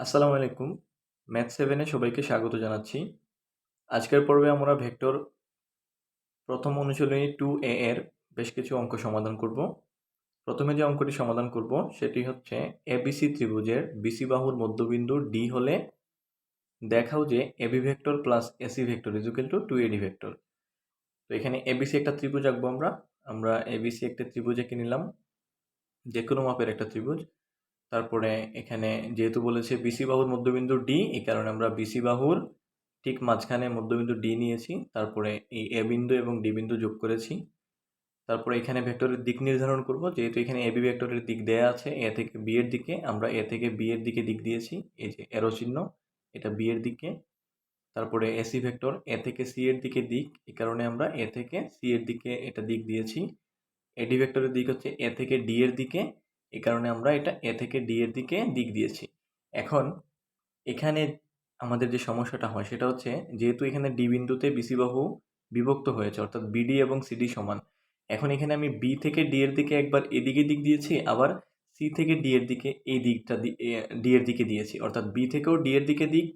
আসসালামু আলাইকুম। ম্যাথ সেভেনে সবাইকে স্বাগত জানাচ্ছি। আজকের পর্বে আমরা ভেক্টর প্রথম অনুশীলনী টু এ এর বেশ কিছু অঙ্ক সমাধান করব। প্রথমে যে অঙ্কটি সমাধান করব, সেটি হচ্ছে এবিসি ত্রিভুজের বিসি বাহুর মধ্যবিন্দু ডি হলে দেখাও যে AB vector plus AC vector is equal to two AD vector. তো এখানে এবিসি একটা ত্রিভুজ আঁকবো আমরা। আমরা এবিসি একটা ত্রিভুজ এঁকে নিলাম। যে কোনো মাপের একটা ত্রিভুজ। তারপরে এখানে যেহেতু বলেছে বিসি বাহুর মধ্যবিন্দু ডি এই কারণে আমরা বিসি বাহুর ঠিক মাঝখানে মধ্যবিন্দু ডি নিয়েছি, তারপরে এই এ বিন্দু এবং ডি বিন্দু যোগ করেছি। তারপরে এখানে ভেক্টরের দিক নির্ধারণ করব, যেহেতু এখানে এবি ভেক্টরের দিক দেয়া আছে এ থেকে বি এর দিকে, আমরা এ থেকে বি এর দিকে দিক দিয়েছি, এই যে এরো চিহ্ন, এটা বি এর দিকে। তারপরে এসি ভেক্টর এ থেকে সি এর দিকে দিক এই কারণে আমরা এ থেকে সি এর দিকে এটা দিক দিয়েছি। এডি ভেক্টরের দিক হচ্ছে এ থেকে ডি এর দিকে এই কারণে আমরা এটা এ থেকে ডি এর দিকে দিক দিয়েছি। এখন এখানে আমাদের যে সমস্যাটা হয় সেটা হচ্ছে যেহেতু এখানে ডি বিন্দুতে বিসি বাহু বিভক্ত হয়েছে, অর্থাৎ বিডি এবং সিডি সমান, এখন এখানে আমি বি থেকে ডি এর দিকে একবার এদিকে দিক দিয়েছি, আবার সি থেকে ডি এর দিকে এই দিকটা ডি এর দিকে দিয়েছি, অর্থাৎ বি থেকেও ডি এর দিকে দিক,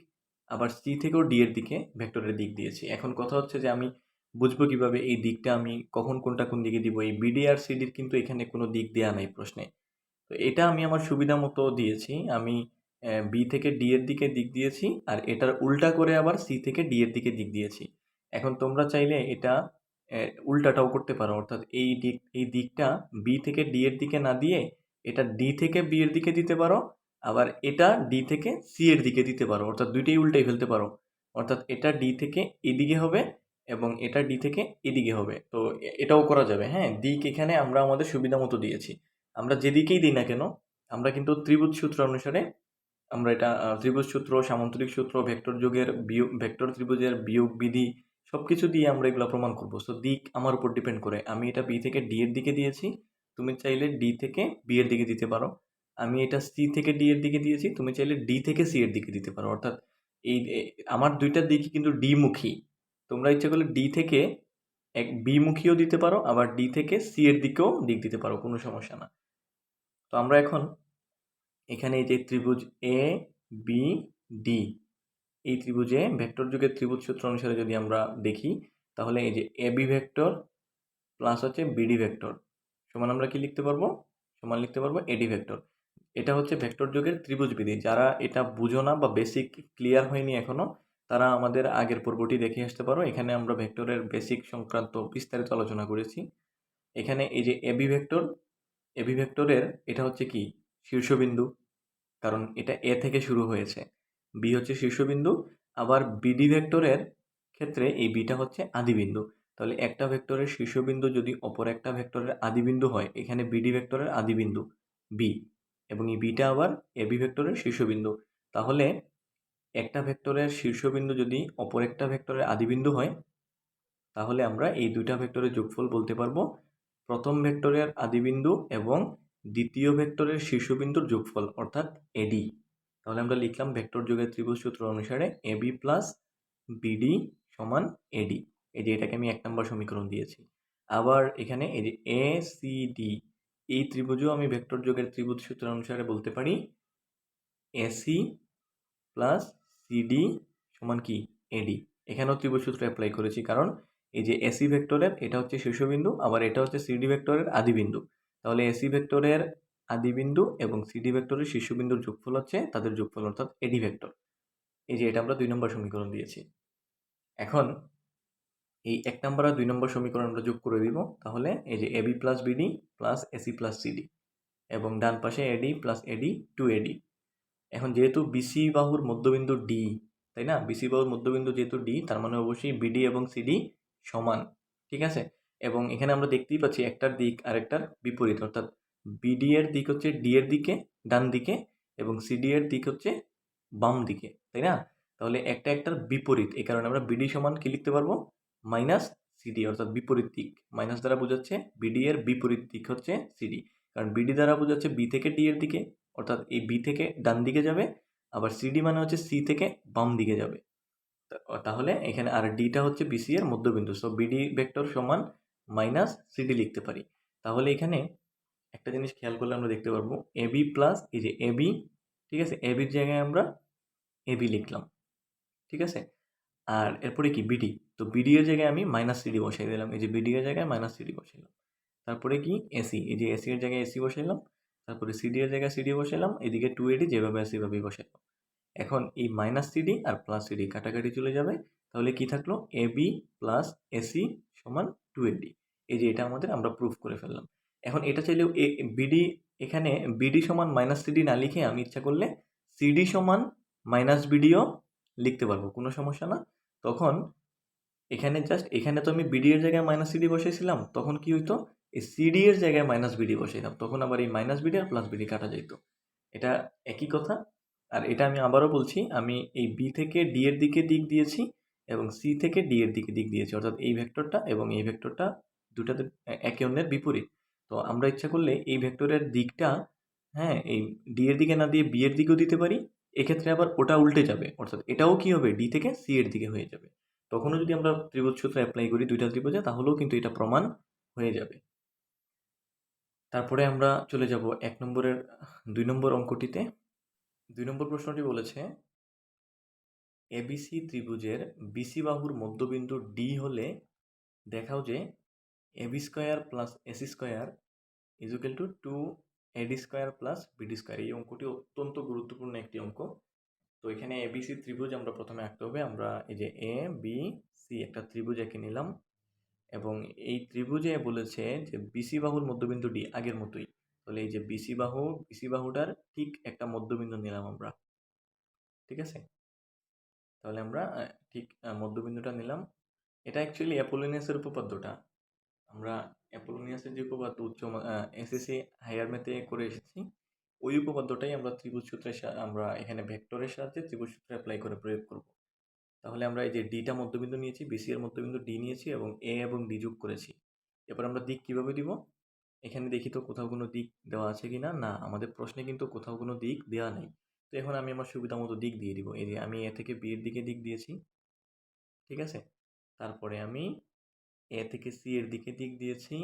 আবার সি থেকেও ডি এর দিকে ভেক্টরের দিক দিয়েছি। এখন কথা হচ্ছে যে আমি বুঝব কীভাবে এই দিকটা আমি কখন কোনটা কোন দিকে দিব, এই বিডি আর সিডির কিন্তু এখানে কোনো দিক দেওয়া নাই প্রশ্নে। তো এটা আমি আমার সুবিধা মতো দিয়েছি। আমি বি থেকে ডি এর দিকে দিক দিয়েছি আর এটার উল্টা করে আবার সি থেকে ডি এর দিকে দিক দিয়েছি। এখন তোমরা চাইলে এটা উল্টাটাও করতে পারো। অর্থাৎ এই দিক, এই দিকটা বি থেকে ডি এর দিকে না দিয়ে এটা ডি থেকে বি এর দিকে দিতে পারো, আবার এটা ডি থেকে সি এর দিকে দিতে পারো। অর্থাৎ দুইটাই উল্টাই ফেলতে পারো। অর্থাৎ এটা ডি থেকে এদিকে হবে এবং এটা ডি থেকে এদিকে হবে। তো এটাও করা যাবে। হ্যাঁ দিক এখানে আমরা আমাদের সুবিধা মতো দিয়েছি। আমরা যেদিকেই দিই না কেন, আমরা কিন্তু ত্রিভুজ সূত্র অনুসারে আমরা এটা ত্রিভুজ সূত্র, সামন্তরিক সূত্র, ভেক্টর যুগের বিয়োগ, ভেক্টর ত্রিভুজের বিয়োগ, বিধি সব কিছু দিয়ে আমরা এগুলো প্রমাণ করব। সো দিক আমার উপর ডিপেন্ড করে। আমি এটা বি থেকে ডি এর দিকে দিয়েছি, তুমি চাইলে ডি থেকে বি এর দিকে দিতে পারো। আমি এটা সি থেকে ডি এর দিকে দিয়েছি, তুমি চাইলে ডি থেকে সি এর দিকে দিতে পারো। অর্থাৎ এই আমার দুইটা দিকই কিন্তু ডি মুখী। তোমরা ইচ্ছা করলে ডি থেকে এক বি মুখীও দিতে পারো, আবার ডি থেকে সি এর দিকেও দিক দিতে পারো, কোনো সমস্যা না। তো আমরা এখন এখানে এই যে ত্রিভুজ এ বি ডি এই ত্রিভুজে ভেক্টর যুগের ত্রিভুজ সূত্র অনুসারে যদি আমরা দেখি, তাহলে এই যে এ বি ভেক্টর প্লাস হচ্ছে বিডি ভেক্টর। সমান আমরা কি লিখতে পারব? সমান লিখতে পারব এডি ভেক্টর। এটা হচ্ছে ভেক্টর যুগের ত্রিভুজ বিধি। যারা এটা বুঝো না বা বেসিক ক্লিয়ার হয়নি এখনও তারা আমাদের আগের পর্বটি দেখে আসতে পারো। এখানে আমরা ভেক্টরের বেসিক সংক্রান্ত বিস্তারিত আলোচনা করেছি। এখানে এই যে এবি ভেক্টর এবি ভেক্টরের এটা হচ্ছে কি? শীর্ষবিন্দু। কারণ এটা এ থেকে শুরু হয়েছে। বি হচ্ছে শীর্ষবিন্দু। আবার বিডি ভেক্টরের ক্ষেত্রে এই বিটা হচ্ছে আদিবিন্দু তাহলে একটা ভেক্টরের শীর্ষবিন্দু যদি অপর একটা ভেক্টরের আদিবিন্দু হয়, এখানে বিডি ভেক্টরের আদিবিন্দু বি এবং এই বিটা আবার এবি ভেক্টরের শীর্ষবিন্দু। তাহলে একটা ভেক্টরের শীর্ষবিন্দু যদি অপর একটা ভেক্টরের আদিবিন্দু হয়, তাহলে আমরা এই দুইটা ভেক্টরের যোগফল বলতে পারব প্রথম ভেক্টরের আদিবিন্দু এবং দ্বিতীয় ভেক্টরের শীর্ষবিন্দুর যোগফল, অর্থাৎ এডি তাহলে আমরা লিখলাম ভেক্টর যোগের ত্রিভুজ সূত্র অনুসারে এবি প্লাস বিডি সমান এডি এই যে এটাকে আমি এক নম্বর সমীকরণ দিয়েছি। আবার এখানে এই যে এ সি ডি এই ত্রিভুজও আমি ভেক্টর যোগের ত্রিভুজ সূত্র অনুসারে বলতে পারি এসি প্লাস সিডি সমান কি? এডি এখানেও ত্রিভুজ সূত্র অ্যাপ্লাই করেছি কারণ এই যে এসি ভেক্টরের এটা হচ্ছে শীর্ষবিন্দু, আবার এটা হচ্ছে সিডি ভেক্টরের আদিবিন্দু তাহলে এসি ভেক্টরের আদিবিন্দু এবং সিডি ভেক্টরের শীর্ষবিন্দুর যোগফল হচ্ছে তাদের যোগফল অর্থাৎ এডি ভেক্টর এই যে এটা আমরা দুই নম্বর সমীকরণ দিয়েছি। এখন এই এক নম্বর আর দুই নম্বর সমীকরণ আমরা যোগ করে দিব। তাহলে এই যে AB plus BD plus AC plus CD এবং ডান পাশে এডি প্লাস এডি টু এডি এখন যেহেতু বিসি বাহুর মধ্যবিন্দু ডি তাই না? বিসি বাহুর মধ্যবিন্দু যেহেতু ডি তার মানে অবশ্যই বিডি এবং সিডি সমান, ঠিক আছে? এবং এখানে আমরা দেখতেই পাচ্ছি একটার দিক আরেকটার বিপরীত, অর্থাৎ বিডি এর দিক হচ্ছে ডি এর দিকে, ডান দিকে এবং সিডি এর দিক হচ্ছে বাম দিকে, তাই না? তাহলে একটা একটার বিপরীত, এই কারণে আমরা বিডি সমান কি লিখতে পারব? মাইনাস সিডি অর্থাৎ বিপরীত দিক। মাইনাস দ্বারা বোঝাচ্ছে বিডি এর বিপরীত দিক হচ্ছে সিডি কারণ বিডি দ্বারা বোঝাচ্ছে বি থেকে ডি এর দিকে, অর্থাৎ এই বি থেকে ডান দিকে যাবে, আবার সিডি মানে হচ্ছে সি থেকে বাম দিকে যাবে। তাহলে এখানে আর ডিটা হচ্ছে বিসি এর মধ্যবিন্দু। সো বিডি ভেক্টর সমান মাইনাস সিডি লিখতে পারি। তাহলে এখানে একটা জিনিস খেয়াল করলে আমরা দেখতে পারব এবি প্লাস এই যে এবি ঠিক আছে? এবির জায়গায় আমরা এবি লিখলাম, ঠিক আছে? আর এরপরে কি? বিডি তো বিডি এর জায়গায় আমি মাইনাস সিডি বসাই দিলাম। এই যে বিডি এর জায়গায় মাইনাস সিডি বসাইলাম। তারপরে কি? এসি এই যে এসি এর জায়গায় এসি বসাইলাম। তারপরে সিডি এর জায়গায় সিডি বসাইলাম। এদিকে টু এডি যেভাবে আছে সেভাবেই বসাইলাম। এখন এই মাইনাস সিডি আর প্লাস সিডি কাটাকাটি চলে যাবে। তাহলে কি থাকল? এ বি প্লাস এসি সমান টু এডি এই যে এটা আমাদের আমরা প্রুফ করে ফেললাম। এখন এটা চাইলেও এ বিডি এখানে বিডি সমান মাইনাস সিডি না লিখে আমি ইচ্ছা করলে সিডি সমান মাইনাস বিডিও লিখতে পারব, কোনো সমস্যা না। তখন এখানে জাস্ট এখানে তো আমি বিডি এর জায়গায় মাইনাস সিডি বসাইছিলাম, তখন কি হইতো? এই সিডি এর জায়গায় মাইনাস বিডি বসাইতাম, তখন আবার এই মাইনাস বিডি আর প্লাস বিডি কাটা যেত এটা একই কথা আর এটা আমি আবারও বলছি, আমি এই বি থেকে ডি এর দিকে দিক দিয়েছি এবং সি থেকে ডি এর দিকে দিক দিয়েছি, অর্থাৎ এই ভেক্টরটা এবং এই ভেক্টরটা দুটাতে একে অন্যের বিপরীত। তো আমরা ইচ্ছা করলে এই ভেক্টরের দিকটা হ্যাঁ এই ডি এর দিকে না দিয়ে বি এর দিকেও দিতে পারি, এক্ষেত্রে আবার ওটা উল্টে যাবে, অর্থাৎ এটাও কি হবে? ডি থেকে সি এর দিকে হয়ে যাবে। তখনও যদি আমরা ত্রিভুজ সূত্র অ্যাপ্লাই করি দুইটা ত্রিভুজে, তাহলেও কিন্তু এটা প্রমাণ হয়ে যাবে। তারপরে আমরা চলে যাব এক নম্বরের, দুই নম্বর অঙ্কটিতে। দুই নম্বর প্রশ্নটি বলেছে এবিসি ত্রিভুজের বিসি বাহুর মধ্যবিন্দু ডি হলে দেখাও যে AB square plus AC square is equal to two AD square plus BD square. এই অঙ্কটি অত্যন্ত গুরুত্বপূর্ণ একটি অঙ্ক। তো এখানে এবিসি ত্রিভুজ আমরা প্রথমে আঁকতে হবে। আমরা এই যে এ, বি, সি একটা ত্রিভুজ এঁকে নিলাম এবং এই ত্রিভুজে বলেছে যে বিসি বাহুর মধ্যবিন্দু ডি আগের মতোই। তাহলে এই যে বিসি বাহু বিসি বাহুটার ঠিক একটা মধ্যবিন্দু নিলাম আমরা। ঠিক আছে? তাহলে আমরা ঠিক মধ্যবিন্দুটা নিলাম। এটা অ্যাকচুয়ালি অ্যাপোলোনিয়াসের উপপাদ্যটা। আমরা অ্যাপোলোনিয়াসের যে উপপাদ্য, উচ্চ এসএসসি হায়ার মেতে করে এসেছি, ওই উপপাদ্যটাই আমরা ত্রিভুজ সূত্রের আমরা এখানে ভেক্টরের সাহায্যে ত্রিভুজ সূত্র অ্যাপ্লাই করে প্রয়োগ করব। তাহলে আমরা এই যে ডিটা মধ্যবিন্দু নিয়েছি বিসি এর মধ্যবিন্দু ডি নিয়েছি এবং এ এবং ডি যোগ করেছি। এরপর আমরা দিক কীভাবে দিব? এখানে দেখি তো কোথাও কোনো দিক দেওয়া আছে কি না না আমাদের প্রশ্নে কিন্তু কোথাও কোনো দিক দেওয়া নেই। তো এখন আমি আমার সুবিধা মতো দিক দিয়ে দিব। এই যে আমি এ থেকে বি এর দিকে দিক দিয়েছি, ঠিক আছে? তারপরে আমি এ থেকে সি এর দিকে দিক দিয়েছি,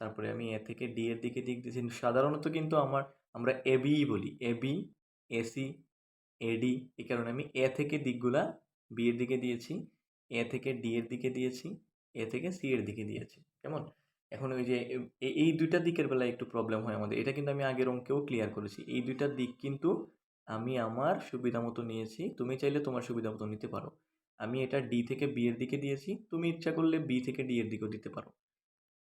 তারপরে আমি এ থেকে ডি এর দিকে দিক দিয়েছি। সাধারণত কিন্তু আমার, আমরা এ বি বলি। এ বি এসি এডি এ কারণে আমি এ থেকে দিকগুলা বি এর দিকে দিয়েছি, এ থেকে ডি এর দিকে দিয়েছি, এ থেকে সি এর দিকে দিয়েছি। কেমন? এখন ওই যে এই দুইটা দিকের বেলায় একটু প্রবলেম হয় আমাদের। এটা কিন্তু আমি আগের অঙ্কেও ক্লিয়ার করেছি। এই দুইটা দিক কিন্তু আমি আমার সুবিধা মতো নিয়েছি। তুমি চাইলে তোমার সুবিধা মতো নিতে পারো। আমি এটা ডি থেকে বি এর দিকে দিয়েছি। তুমি ইচ্ছা করলে বি থেকে ডি এর দিকেও দিতে পারো।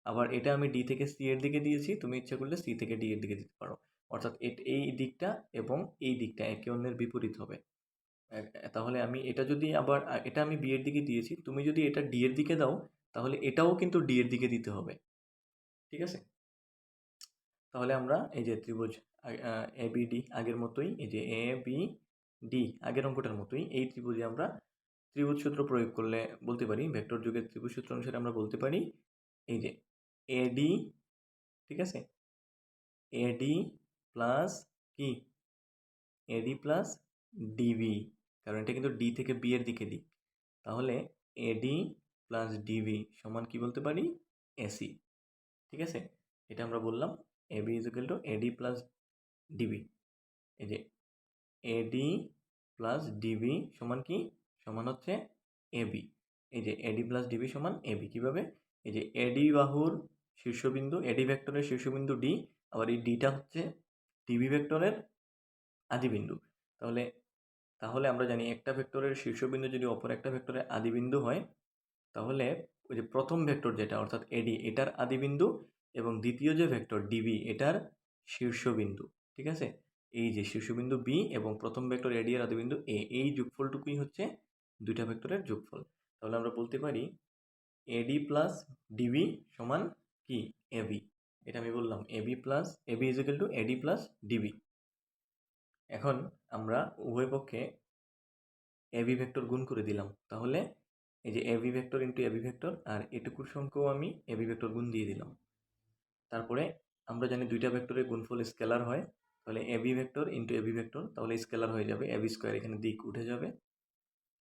আবার এটা আমি ডি থেকে সি এর দিকে দিয়েছি। তুমি ইচ্ছা করলে সি থেকে ডি এর দিকে দিতে পারো। অর্থাৎ এই দিকটা এবং এই দিকটা একে অন্যের বিপরীত হবে। তাহলে আমি এটা যদি আবার এটা আমি বি এর দিকে দিয়েছি। তুমি যদি এটা ডি এর দিকে দাও, তাহলে এটাও কিন্তু ডি এর দিকে দিতে হবে। ঠিক আছে? তাহলে আমরা এই যে ত্রিভুজ এ বি ডি আগের মতোই, এই যে এ বি ডি আগের অঙ্কটার মতোই, এই ত্রিভুজে আমরা ত্রিভুজ সূত্র প্রয়োগ করলে বলতে পারি, ভেক্টর যুগের ত্রিভুজ সূত্র অনুসারে আমরা বলতে পারি, এই যে এডি ঠিক আছে? এডি প্লাস কি? এডি প্লাস ডিবি কারণ এটা কিন্তু ডি থেকে বি এর দিকে দিক। তাহলে এডি প্লাস ডিবি সমান কি বলতে পারি? এসি ঠিক আছে? এটা আমরা বললাম AB is equal to AD plus DB এই যে এডি প্লাস ডিবি সমান কি? সমান হচ্ছে এবি এই যে এডি প্লাস ডিবি সমান এবি কীভাবে? এই যে এডি বাহুর শীর্ষবিন্দু এডি ভেক্টরের শীর্ষবিন্দু ডি আবার এই ডিটা হচ্ছে ডিবি ভেক্টরের আদিবিন্দু। তাহলে তাহলে আমরা জানি একটা ভেক্টরের শীর্ষবিন্দু যদি অপর একটা ভেক্টরের আদিবিন্দু হয় তাহলে ওই যে প্রথম ভেক্টর যেটা, অর্থাৎ এডি এটার আদিবিন্দু এবং দ্বিতীয় যে ভেক্টর ডিবি এটার শীর্ষবিন্দু, ঠিক আছে? এই যে শীর্ষবিন্দু বি এবং প্রথম ভেক্টর এডি এর আদিবিন্দু এ এই যোগফলটুকুই হচ্ছে দুইটা ভেক্টরের যোগফল। তাহলে আমরা বলতে পারি এডি প্লাস ডিবি সমান কি? এবি এটা আমি বললাম AB plus AB is equal to AD plus DB এখন আমরা উভয় পক্ষে এবি ভেক্টর গুণ করে দিলাম, তাহলে এই যে AB vector into AB vector আর এটুকুর সংখ্যাও আমি এবি ভেক্টর গুণ দিয়ে দিলাম তারপরে আমরা জানি দুইটা ভেক্টরের গুণফল স্কেলার হয় তাহলে AB vector into AB vector তাহলে স্কেলার হয়ে যাবে এবি স্কোয়ার এখানে দিক উঠে যাবে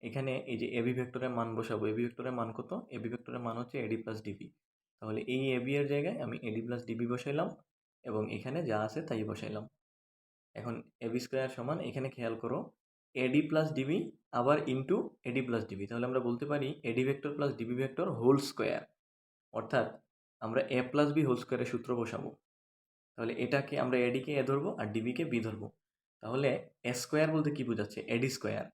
এখানে এই যে এবি ভেক্টরের মান বসাবো এবি ভেক্টরের মান কত এবি ভেক্টরের মান হচ্ছে এডি প্লাস ডিবি তাহলে এই এবি এর জায়গায় আমি এডি প্লাস ডিবি বসাইলাম এবং এখানে যা আছে তাই বসাইলাম এখন এবি স্কোয়ার সমান এখানে খেয়াল করো এডি প্লাস ডিবি আবার ইন্টু এডি প্লাস ডিবি তাহলে আমরা বলতে পারি AD vector plus DB vector whole square অর্থাৎ আমরা এ প্লাস বি হোল স্কোয়ারের সূত্র বসাবো তাহলে এটাকে আমরা এডিকে এ ধরবো আর ডিবিকে বি ধরবো তাহলে এ স্কোয়ার বলতে কী বোঝাচ্ছে এডি স্কোয়ার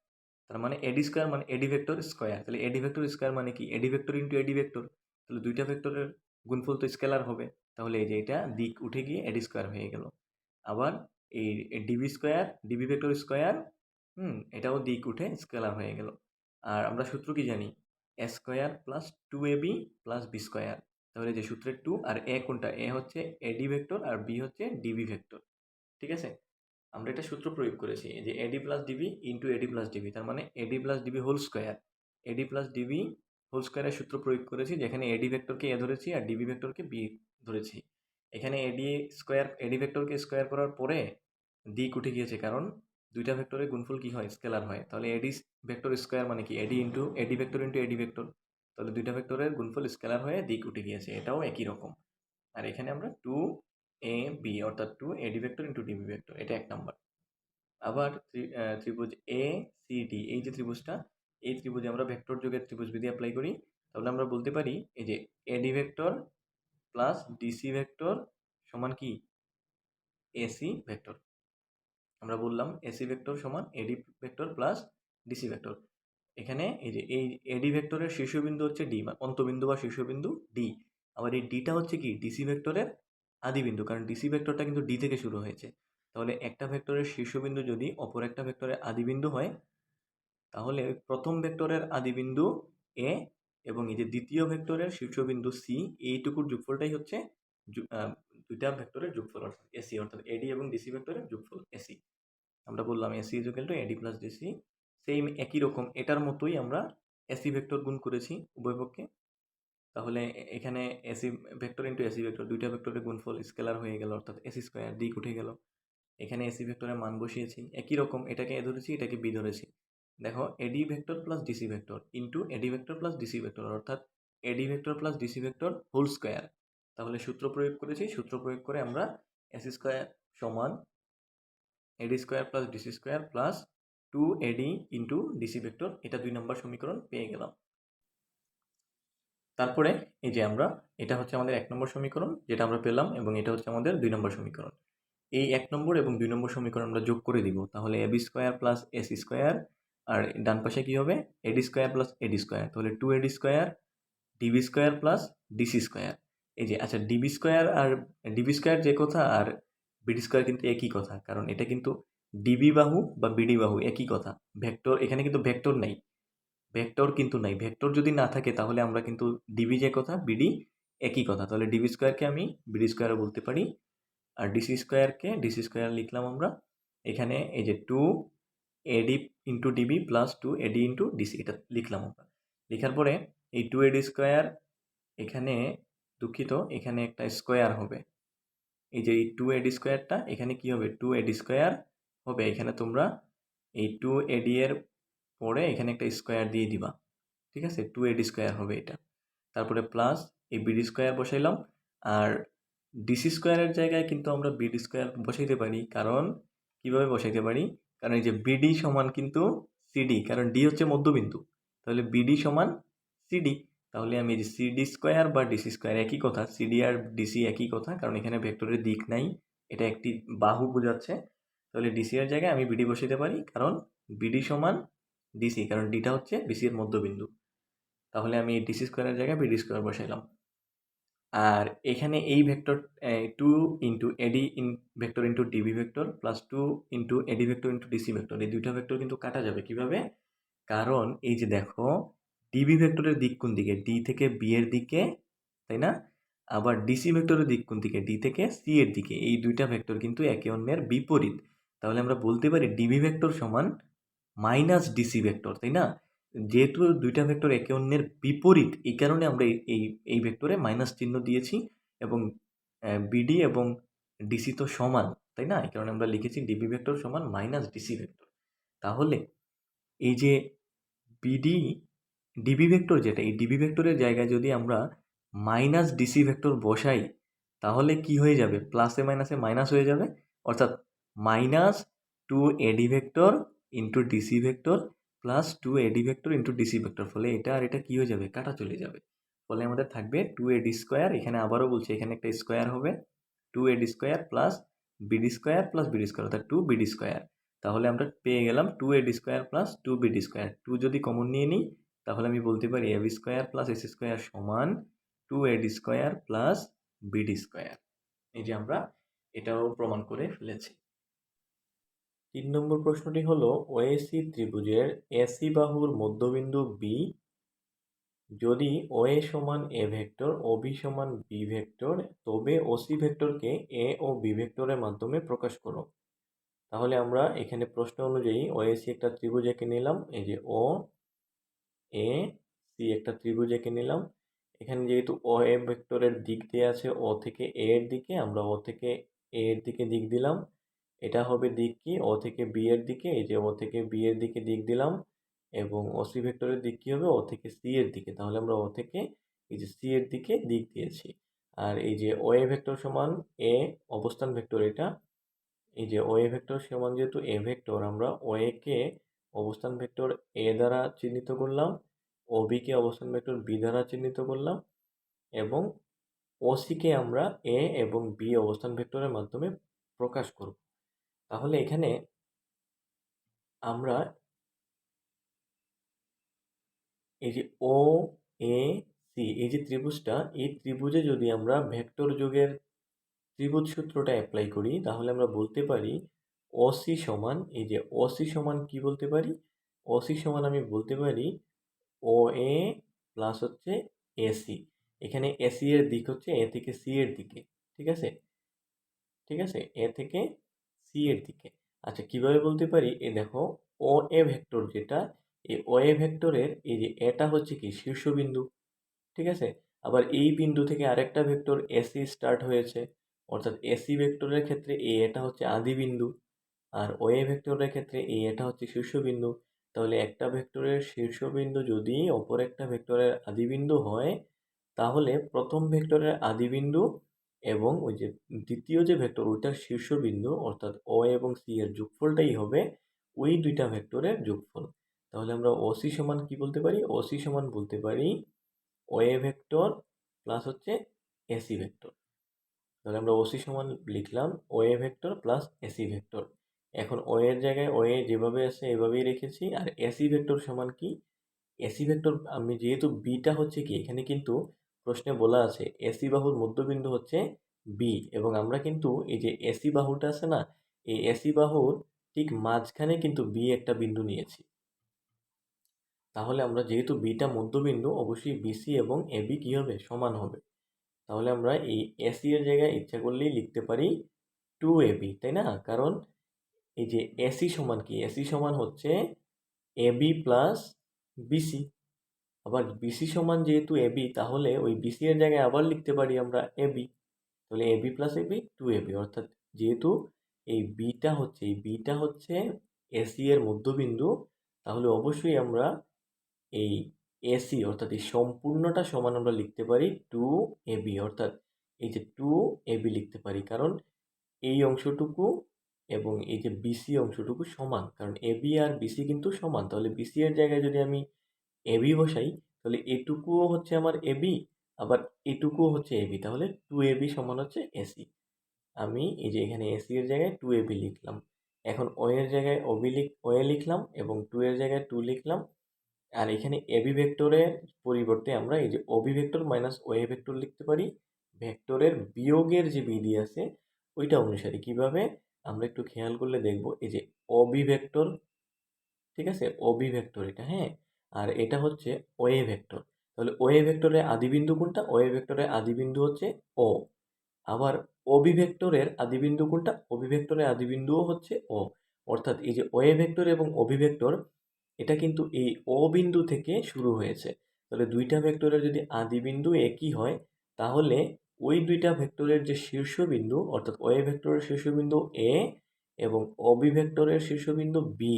তার মানে এডি স্কোয়ার মানে এডি ভেক্টর স্কোয়ার তাহলে এডি ভেক্টর স্কোয়ার মানে কি AD vector into AD vector তাহলে দুইটা ভেক্টরের গুণফল তো স্কেলার হবে তাহলে এই যে এটা দিক উঠে গিয়ে এডি স্কোয়ার হয়ে গেল আবার এই DB square DB vector square হুম, এটাও দিক উঠে স্কেলার হয়ে গেল। আর আমরা সূত্র কি জানি? A square plus two A B plus B square তাহলে যে সূত্রের টু আর এ কোনটা? এ হচ্ছে এডি ভেক্টর আর বি হচ্ছে ডিবি ভেক্টর ঠিক আছে? আমরা এটা সূত্র প্রয়োগ করেছি যে AD plus DB into AD plus DB তার মানে AD plus DB whole square AD plus DB whole স্কোয়ারের সূত্র প্রয়োগ করেছি যেখানে এডি ভেক্টরকে এ ধরেছি আর ডিবি ভেক্টরকে বি ধরেছি। এখানে এডি স্কোয়ার এডি ভেক্টরকে স্কোয়ার করার পরে দিক উঠে গিয়েছে কারণ দুইটা ভেক্টরের গুণফল কি হয়? স্কেলার হয়। তাহলে এডি ভেক্টর স্কোয়ার মানে কি? AD into AD vector into AD vector তাহলে দুইটা ভেক্টরের গুণফল স্কেলার হয়ে দিক উঠে গিয়েছে। এটাও একই রকম। আর এখানে আমরা টু এ বি অর্থাৎ two AD vector into DB vector এটা এক নাম্বার আবার ত্রিভুজ এ সি ডি এই যে ত্রিভুজটা, এই ত্রিভুজে আমরা ভেক্টর যুগের ত্রিভুজ বিধি অ্যাপ্লাই করি। তাহলে আমরা বলতে পারি, এই যে AD vector plus DC vector সমান কি? এসি ভেক্টর আমরা বললাম এসি ভেক্টর সমান AD vector plus DC vector এখানে এই যে, এই এডি ভেক্টরের শীর্ষবিন্দু হচ্ছে ডি অন্তবিন্দু বা শীর্ষবিন্দু ডি আবার এই ডিটা হচ্ছে কি? ডিসি ভেক্টরের আদিবিন্দু কারণ ডিসি ভেক্টরটা কিন্তু ডি থেকে শুরু হয়েছে। তাহলে একটা ভেক্টরের শীর্ষবিন্দু যদি অপর একটা ভেক্টরের আদিবিন্দু হয়, তাহলে প্রথম ভেক্টরের আদিবিন্দু এ এবং এই যে দ্বিতীয় ভেক্টরের শীর্ষবিন্দু সি এইটুকুর যোগফলটাই হচ্ছে দুইটা ভেক্টরের যোগফল, অর্থাৎ এসি অর্থাৎ এডি এবং ডিসি ভেক্টরের যোগফল এসি আমরা বললাম AC is equal to AD plus DC same একই রকম, এটার মতোই আমরা এসি ভেক্টর গুণ করেছি উভয় পক্ষে। তাহলে এখানে AC vector into AC vector দুইটা ভেক্টরের গুণফল স্কেলার হয়ে গেল, অর্থাৎ এসি স্কোয়ার দিক উঠে গেল। এখানে এসি ভেক্টরের মান বসিয়েছি, একই রকম, এটাকে এ ধরেছি, এটাকে বি ধরেছি। দেখো AD vector plus DC vector into AD vector plus DC vector অর্থাৎ AD vector plus DC vector whole square তাহলে সূত্র প্রয়োগ করেছি, সূত্র প্রয়োগ করে আমরা এসি স্কোয়ার সমান AD square plus DC square plus two AD into DC vector এটা দুই নম্বর সমীকরণ পেয়ে গেলাম। তারপরে এই যে আমরা, এটা হচ্ছে আমাদের এক নম্বর সমীকরণ, যেটা আমরা পেলাম, এবং এটা হচ্ছে আমাদের দুই নম্বর সমীকরণ। এই এক নম্বর এবং দুই নম্বর সমীকরণ আমরা যোগ করে দিব, তাহলে AB square plus AC square আর ডান পাশে কী হবে? AD square plus AD square তাহলে two AD square DB square plus DC square এই যে আচ্ছা ডিবি স্কোয়ার আর ডিবি স্কোয়ার যে কথা, আর বিডি স্কোয়ার কিন্তু একই কথা, কারণ এটা কিন্তু ডিবি বাহু বা বিডি বাহু একই কথা। ভেক্টর এখানে কিন্তু ভেক্টর নাই। ভেক্টর কিন্তু নাই। ভেক্টর যদি না থাকে তাহলে আমরা কিন্তু ডিবি যে কথা বিডি একই কথা। তাহলে ডিবি স্কোয়ারকে আমি বিডি স্কোয়ারও বলতে পারি। আর ডিসি স্কোয়ারকে ডিসি স্কোয়ার লিখলাম আমরা। এখানে এই যে two AD into DB plus two AD into DC এটা লিখলাম আমরা। লেখার পরে এই টু এডি স্কোয়ার এখানে দুঃখিত, এখানে একটা স্কোয়ার হবে। এই যে এই টু এডি স্কোয়ারটা এখানে কি হবে? টু এডি স্কোয়ার হবে। এখানে তোমরা এই টু এডি এর পরে এখানে একটা স্কোয়ার দিয়ে দিবা। ঠিক আছে? টু এডি স্কোয়ার হবে এটা। তারপরে প্লাস এই বিডি স্কোয়ার বসাইলাম। আর ডিসি স্কোয়ারের জায়গায় কিন্তু আমরা বিডি স্কোয়ার বসাইতে পারি। কারণ কীভাবে বসাইতে পারি? কারণ এই যে বিডি সমান কিন্তু সিডি কারণ ডি হচ্ছে মধ্যবিন্দু। তাহলে বিডি সমান সিডি তাহলে আমি সিডি স্কোয়ার বা ডিসি স্কোয়ার একই কথা সিডি আর ডিসি একই কথা, কারণ এখানে ভেক্টরের দিক নাই, এটা একটি বাহু বোঝাচ্ছে, তাহলে ডিসি এর জায়গায় আমি বিডি বসাইতে পারি, কারণ বিডি সমান ডিসি কারণ ডিটা হচ্ছে বিসি এর মধ্যবিন্দু। তাহলে আমি ডিসি স্কোয়ারের জায়গায় বিডি স্কোয়ার বসাইলাম। আর এখানে এই vector two into AD in vector into DB vector plus two into AD vector into DC vector এই দুইটা ভেক্টর কিন্তু কাটা যাবে কীভাবে? কারণ এই যে দেখো ডিবি ভেক্টরের দিক কোন দিকে? ডি থেকে বি এর দিকে, তাই না? আবার ডিসি ভেক্টরের দিক কোন দিকে? ডি থেকে সি এর দিকে। এই দুইটা ভেক্টর কিন্তু একে অন্যের বিপরীত। তাহলে আমরা বলতে পারি ডিবি ভেক্টর সমান মাইনাস ডিসি ভেক্টর তাই না? যেহেতু দুইটা ভেক্টর একে অন্যের বিপরীত, এই কারণে আমরা এই এই ভেক্টরে মাইনাস চিহ্ন দিয়েছি এবং বিডি এবং ডিসি তো সমান, তাই না? এই কারণে আমরা লিখেছি ডিবি ভেক্টর সমান মাইনাস ডিসি ভেক্টর তাহলে এই যে বিডি ডিবি ভেক্টর যেটা, এই ডিবি ভেক্টরের জায়গায় যদি আমরা মাইনাস ডিসি ভেক্টর বসাই, তাহলে কি হয়ে যাবে? প্লাসে মাইনাসে মাইনাস হয়ে যাবে। অর্থাৎ minus two AD vector into DC vector plus two AD vector into DC vector ফলে এটা আর এটা কী হয়ে যাবে? কাটা চলে যাবে। ফলে আমাদের থাকবে টু এডি স্কোয়ার এখানে আবারও বলছি এখানে একটা স্কোয়ার হবে। Two AD square plus BD square plus BD square অর্থাৎ টু বিডি স্কোয়ার তাহলে আমরা পেয়ে গেলাম two AD square plus two BD square two যদি কমন নিয়ে নিই তাহলে আমি বলতে পারি AB square plus S square সমান two AD square plus BD square এই যে আমরা এটাও প্রমাণ করে ফেলেছি। তিন নম্বর প্রশ্নটি হলো ওএসি ত্রিভুজের এসি বাহুর মধ্যবিন্দু বি যদি ওএ সমান এ ভেক্টর ও বি সমান বি ভেক্টর, তবে ওসি ভেক্টরকে এ ও বি ভেক্টরের মাধ্যমে প্রকাশ করো। তাহলে আমরা এখানে প্রশ্ন অনুযায়ী ওএসি একটা ত্রিভুজ এঁকে নিলাম, এই যে ও এ সি একটা ত্রিভুজ এঁকে নিলাম। এখানে যেহেতু ও এ ভেক্টরের দিক দিয়ে আছে ও থেকে এ এর দিকে, আমরা ও থেকে এ এর দিকে দিক দিলাম। এটা হবে দিক কি? ও থেকে বি এর দিকে, এই যে ও থেকে বি এর দিকে দিক দিলাম। এবং ওসি ভেক্টরের দিক কী হবে? ও থেকে সি এর দিকে। তাহলে আমরা ও থেকে এই যে সি এর দিকে দিক দিয়েছি। আর এই যে ও এ ভেক্টর সমান এ অবস্থান ভেক্টর এটা। এই যে ও এ ভেক্টর সমান যেহেতু এ ভেক্টর, আমরা ও একে অবস্থান ভেক্টর এ দ্বারা চিহ্নিত করলাম ও বিকে অবস্থান ভেক্টর বি দ্বারা চিহ্নিত করলাম এবং ওসিকে আমরা এ এবং বি অবস্থান ভেক্টরের মাধ্যমে প্রকাশ করব। তাহলে এখানে আমরা এই যে ও এ সি এই যে ত্রিভুজটা, এই ত্রিভুজে যদি আমরা ভেক্টর যোগের ত্রিভুজ সূত্রটা অ্যাপ্লাই করি, তাহলে আমরা বলতে পারি অসি সমান, এই যে অসি সমান কি বলতে পারি? অসি সমান আমি বলতে পারি ও এ প্লাস হচ্ছে এসি। এখানে এসি এর দিক হচ্ছে এ থেকে সি এর দিকে, ঠিক আছে? ঠিক আছে? এ থেকে সি এর দিকে। আচ্ছা কীভাবে বলতে পারি? এ দেখো ও এ ভেক্টর যেটা, এই ও এ ভেক্টরের এই যে এটা হচ্ছে কি? শীর্ষবিন্দু, ঠিক আছে? আবার এই বিন্দু থেকে আরেকটা ভেক্টর এসি স্টার্ট হয়েছে, অর্থাৎ এসি ভেক্টরের ক্ষেত্রে এ এটা হচ্ছে আদি বিন্দু আর ও এ ভেক্টরের ক্ষেত্রে এই এটা হচ্ছে শীর্ষবিন্দু। তাহলে একটা ভেক্টরের শীর্ষবিন্দু যদি অপর একটা ভেক্টরের আদিবিন্দু হয়, তাহলে প্রথম ভেক্টরের আদিবিন্দু এবং ওই যে দ্বিতীয় যে ভেক্টর, ওইটার শীর্ষবিন্দু অর্থাৎ ও এবং সি এর যোগফলটাই হবে ওই দুইটা ভেক্টরের যোগফল। তাহলে আমরা ওসি সমান কি বলতে পারি? ওসি সমান বলতে পারি ও এ ভেক্টর প্লাস হচ্ছে এসি ভেক্টর। তাহলে আমরা ওসি সমান লিখলাম O A vector plus AC vector. এখন ও এর জায়গায় ও এ যেভাবে আছে এভাবেই রেখেছি। আর এসি ভেক্টর সমান কি? এসি ভেক্টর আমি যেহেতু বিটা হচ্ছে কি, এখানে কিন্তু প্রশ্নে বলা আছে এসি বাহুর মধ্যবিন্দু হচ্ছে বি এবং আমরা কিন্তু এই যে এসি বাহুটা আছে না, এই এসি বাহুর ঠিক মাঝখানে কিন্তু বি একটা বিন্দু নিয়েছি। তাহলে আমরা যেহেতু বিটা মধ্যবিন্দু, অবশ্যই বিসি এবং এবি কী হবে? সমান হবে। তাহলে আমরা এই এসি এর জায়গায় ইচ্ছা করলেই লিখতে পারি টু এবি তাই না? কারণ এই যে এসি সমান কি? এসি সমান হচ্ছে এবি প্লাস বিসি আবার বিসি সমান যেহেতু এবি তাহলে ওই বিসি এর জায়গায় আবার লিখতে পারি আমরা এবি তাহলে AB plus AB two AB অর্থাৎ যেহেতু এই বিটা হচ্ছে, এই বিটা হচ্ছে এসি এর মধ্যবিন্দু, তাহলে অবশ্যই আমরা এই এসি অর্থাৎ এই সম্পূর্ণটা সমান আমরা লিখতে পারি টু এবি অর্থাৎ এই যে টু এবি লিখতে পারি, কারণ এই অংশটুকু এবং এই যে বিসি অংশটুকু সমান, কারণ এবি আর বিসি কিন্তু সমান, তাহলে বিসি এর জায়গায় যদি আমি এবি বসাই, তাহলে এটুকুও হচ্ছে আমার এবি আবার এটুকুও হচ্ছে এবি তাহলে টু এবি সমান হচ্ছে এসি আমি এই যে এখানে এসি এর জায়গায় টু এবি লিখলাম। এখন ও এর জায়গায় ওবি লিখ ও এ লিখলাম এবং টু এর জায়গায় টু লিখলাম। আর এখানে এবি ভেক্টরের পরিবর্তে আমরা এই যে OB vector minus O A vector লিখতে পারি। ভেক্টরের বিয়োগের যে বিধি আছে, ওইটা অনুসারে কীভাবে আমরা একটু খেয়াল করলে দেখব, এই যে অবি ভেক্টর ঠিক আছে? অবি ভেক্টর এটা হ্যাঁ? আর এটা হচ্ছে ওয়ে ভেক্টর। তাহলে ওয়ে ভেক্টরের আদিবিন্দু কোনটা? ওয়ে ভেক্টরের আদিবিন্দু হচ্ছে ও। আবার অবিভেক্টরের আদিবিন্দু কোনটা? অবিভেক্টরের আদিবিন্দুও হচ্ছে ও। অর্থাৎ এই যে ওয়ে ভেক্টর এবং অবিভেক্টর এটা কিন্তু এই ও বিন্দু থেকে শুরু হয়েছে। তাহলে দুইটা ভেক্টরের যদি আদিবিন্দু একই হয়, তাহলে ওই দুইটা ভেক্টরের যে শীর্ষবিন্দু, অর্থাৎ ওয়ে ভেক্টরের শীর্ষবিন্দু এ এবং অবিভেক্টরের শীর্ষবিন্দু বি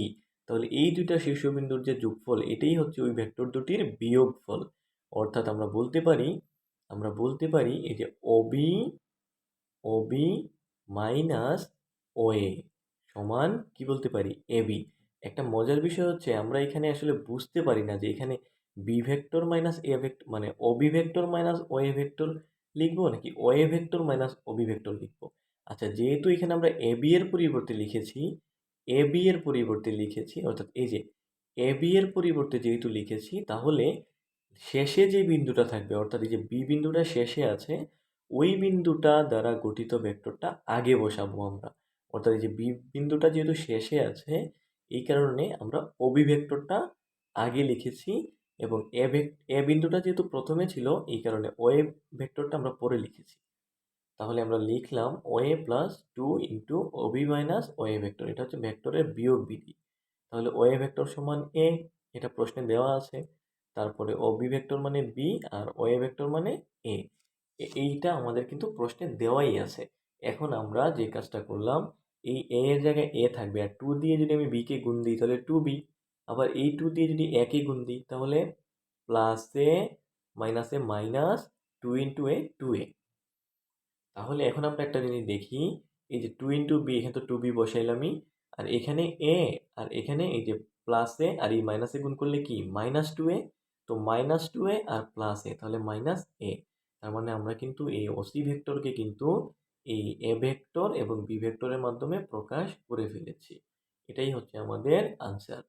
তাহলে এই দুইটা শীর্ষবিন্দুর যে যোগফল, এটাই হচ্ছে ওই ভেক্টর দুটির বিয়োগফল। অর্থাৎ আমরা বলতে পারি, আমরা বলতে পারি এই যে অবি অবি মাইনাস ও এ সমান কি বলতে পারি? এবি একটা মজার বিষয় হচ্ছে, আমরা এখানে আসলে বুঝতে পারি না যে এখানে B vector minus A vector মানে OB vector minus O A vector লিখব নাকি O A vector minus OB vector লিখব? আচ্ছা যেহেতু এখানে আমরা এ বি এর পরিবর্তে লিখেছি এ বি এর পরিবর্তে লিখেছি, অর্থাৎ এই যে এ বি এর পরিবর্তে যেহেতু লিখেছি, তাহলে শেষে যে বিন্দুটা থাকবে, অর্থাৎ এই যে বি বিন্দুটা শেষে আছে, ওই বিন্দুটা দ্বারা গঠিত ভেক্টরটা আগে বসাবো আমরা। অর্থাৎ এই যে বি বিন্দুটা যেহেতু শেষে আছে, এই কারণে আমরা অবিভেক্টরটা আগে লিখেছি এবং এ এ বিন্দুটা যেহেতু প্রথমে ছিল, এই কারণে ও এ ভেক্টরটা আমরা পরে লিখেছি। তাহলে আমরা লিখলাম O A plus two into OB minus O A vector. এটা হচ্ছে ভেক্টরের বিয়োগ বিধি। তাহলে ও এ ভেক্টর সমান এ, এটা প্রশ্নে দেওয়া আছে। তারপরে ওবি ভেক্টর মানে বি আর ও এ ভেক্টর মানে এ। এইটা আমাদের কিন্তু প্রশ্নে দেওয়াই আছে। এখন আমরা যে কাজটা করলাম, এই এ এর জায়গায় এ থাকবে। আর টু দিয়ে যদি আমি বিকে গুণ দিই, তাহলে টু বি আবার এই টু দিয়ে যদি একে গুণ দিই, তাহলে plus minus minus two into A two A তাহলে এখন আমরা একটা জিনিস দেখি, এই যে টু ইন্টু বি এখানে তো টু বি বসাইলামই, আর এখানে এ আর এখানে এই যে প্লাস আর এই মাইনাসে গুণ করলে কি? মাইনাস টু এ তো মাইনাস টু এ আর প্লাস এ তাহলে মাইনাস এ তার মানে আমরা কিন্তু এই ওসি ভেক্টরকে কিন্তু এই এ ভেক্টর এবং বি ভেক্টরের মাধ্যমে প্রকাশ করে ফেলেছি। এটাই হচ্ছে আমাদের আনসার